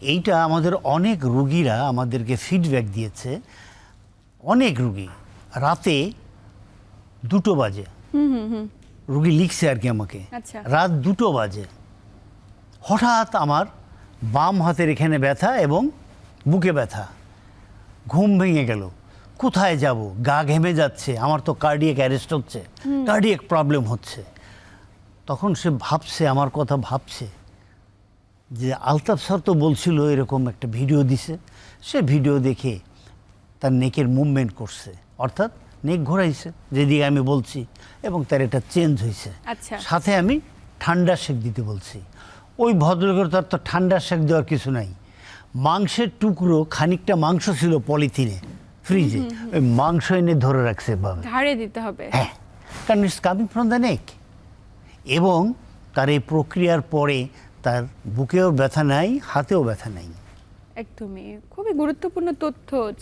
এইটা আমাদের অনেক রুগীরা আমাদেরকে ফিডব্যাক দিয়েছে। অনেক রুগী রাতে দুটো বাজে। রুগী লিখছে আর কি আমাকে। আচ্ছা। রাত দুটো বাজে। হঠাৎ আমার বাম হাতের এখানে ব্যথা এবং বুকে ব্যথা। ঘুম ভেঙে গেল। কোথায় যাব? গা ঘেমে যাচ্ছে। আমার তো কার্ডিয়াক অ্যারেস্ট হচ্ছে। কার্ডিয়াক প্রবলেম হচ্ছে। তখন সে ভাবছে আমার কথা ভাবছে। যে আলতাফ স্যার তো বলছিল এরকম একটা ভিডিও দিছে। সে ভিডিও দেখে তার নেকের মুভমেন্ট করছে। অর্থাৎ নেক ঘোরাইছে যেদিকে আমি বলছি এবং তার এটা চেঞ্জ হয়েছে আচ্ছা। সাথে আমি ঠান্ডা শেক দিতে বলছি। ওই ভদ্রলোকের তার তো ঠান্ডা শেক দেওয়ার কিছু নাই। মাংসের টুকরো খানিকটা মাংস ছিল পলিথিনে ফ্রিজে। ওই মাংস এনে ধরে রাখছে ধারে দিতে হবে। হ্যাঁ। কারণ it's coming from the neck এবং তার এই প্রক্রিয়ার পরে তার বুকেও ব্যথা নাই হাতেও ব্যথা নাই। একদমই। খুবই গুরুত্বপূর্ণ তথ্য